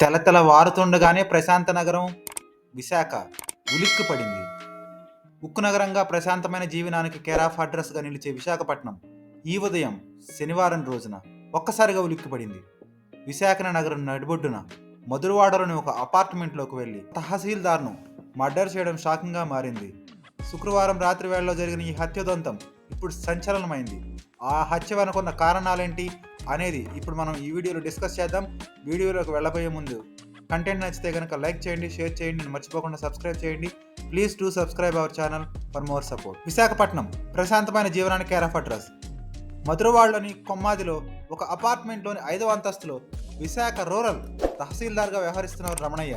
తెలతెల వారుతుండగానే ప్రశాంత నగరం విశాఖ ఉలిక్కి పడింది ఉక్కు నగరంగా ప్రశాంతమైన జీవనానికి కేరాఫ్ అడ్రస్గా నిలిచే విశాఖపట్నం ఈ ఉదయం శనివారం రోజున ఒక్కసారిగా ఉలిక్కిపడింది. విశాఖ నగరం నడిబొడ్డున మధురవాడలోని ఒక అపార్ట్మెంట్లోకి వెళ్ళి తహసీల్దార్ను మర్డర్ చేయడం షాకింగ్గా మారింది. శుక్రవారం రాత్రి వేళలో జరిగిన ఈ హత్యోదంతం ఇప్పుడు సంచలనమైంది. ఆ హత్య వెనుకున్న కారణాలేంటి అనేది ఇప్పుడు మనం ఈ వీడియోలో డిస్కస్ చేద్దాం. వీడియోలోకి వెళ్ళబోయే ముందు కంటెంట్ నచ్చితే కనుక లైక్ చేయండి షేర్ చేయండి మర్చిపోకుండా సబ్స్క్రైబ్ చేయండి. Please to subscribe our channel for more support Visakhapatnam ప్రశాంతమైన జీవనానికి కేర్ ఆఫ్ అడ్రస్ మధురవాడలోని కొమ్మాదిలో ఒక అపార్ట్మెంట్లోని ఐదవ అంతస్తులో విశాఖ రూరల్ తహసీల్దార్గా వ్యవహరిస్తున్నారు రమణయ్య.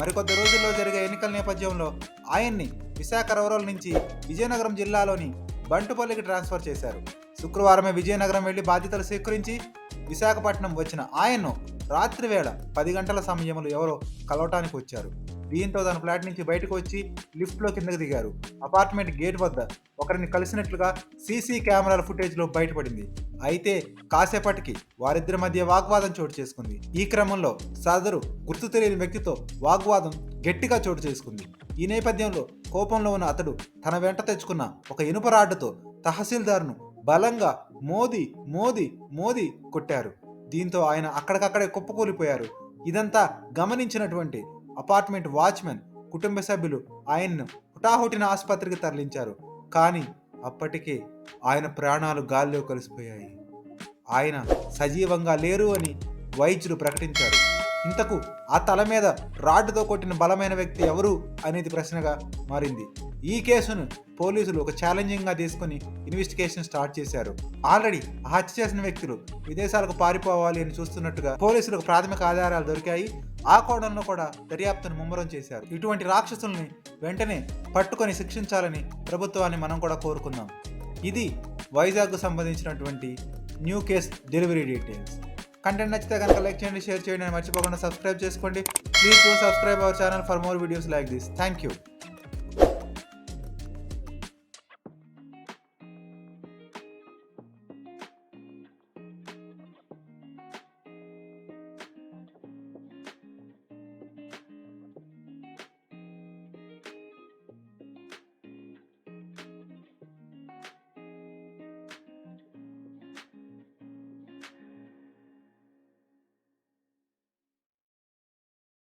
మరికొద్ది రోజుల్లో జరిగే ఎన్నికల నేపథ్యంలో ఆయన్ని విశాఖ రూరల్ నుంచి విజయనగరం జిల్లాలోని బంటుపల్లికి ట్రాన్స్ఫర్ చేశారు. శుక్రవారమే విజయనగరం వెళ్ళి బాధ్యతలు స్వీకరించి విశాఖపట్నం వచ్చిన ఆయన్ను రాత్రి వేళ పది గంటల సమయంలో ఎవరో కలవటానికి వచ్చారు. దీంతో తన ఫ్లాట్ నుంచి బయటకు వచ్చి లిఫ్ట్లో కిందకి దిగారు. అపార్ట్మెంట్ గేట్ వద్ద ఒకరిని కలిసినట్లుగా సీసీ కెమెరాల ఫుటేజ్లో బయటపడింది. అయితే కాసేపటికి వారిద్దరి మధ్య వాగ్వాదం చోటు చేసుకుంది. ఈ క్రమంలో సదరు గుర్తు తెలియని వ్యక్తితో వాగ్వాదం గట్టిగా చోటు చేసుకుంది. ఈ నేపథ్యంలో కోపంలో ఉన్న అతడు తన వెంట తెచ్చుకున్న ఒక ఇనుప రాడ్డుతో తహసీల్దార్ను బలంగా మోదీ మోదీ మోదీ కొట్టారు. దీంతో ఆయన అక్కడికక్కడే కుప్పకూలిపోయారు. ఇదంతా గమనించినటువంటి అపార్ట్మెంట్ వాచ్మెన్ కుటుంబ సభ్యులు ఆయన్ను హుటాహుటిన ఆసుపత్రికి తరలించారు. కానీ అప్పటికే ఆయన ప్రాణాలు గాల్లో కలిసిపోయాయి. ఆయన సజీవంగా లేరు అని వైద్యులు ప్రకటించారు. ఇంతకు ఆ తల మీద రాడ్డుతో కొట్టిన బలమైన వ్యక్తి ఎవరు అనేది ప్రశ్నగా మారింది. ఈ కేసును పోలీసులు ఒక ఛాలెంజింగ్గా తీసుకుని ఇన్వెస్టిగేషన్ స్టార్ట్ చేశారు. ఆల్రెడీ హత్య చేసిన వ్యక్తులు విదేశాలకు పారిపోవాలి అని చూస్తున్నట్టుగా పోలీసులకు ప్రాథమిక ఆధారాలు దొరికాయి. ఆ కోణంలో కూడా దర్యాప్తును ముమ్మరం చేశారు. ఇటువంటి రాక్షసుల్ని వెంటనే పట్టుకొని శిక్షించాలని ప్రభుత్వాన్ని మనం కూడా కోరుకుందాం. ఇది వైజాగ్కు సంబంధించినటువంటి new case delivery details content నచ్చితే కనుక లైక్ చేయండి షేర్ చేయండి మర్చిపోకుండా సబ్స్క్రైబ్ చేసుకోండి. Please do subscribe our channel for more videos like this thank you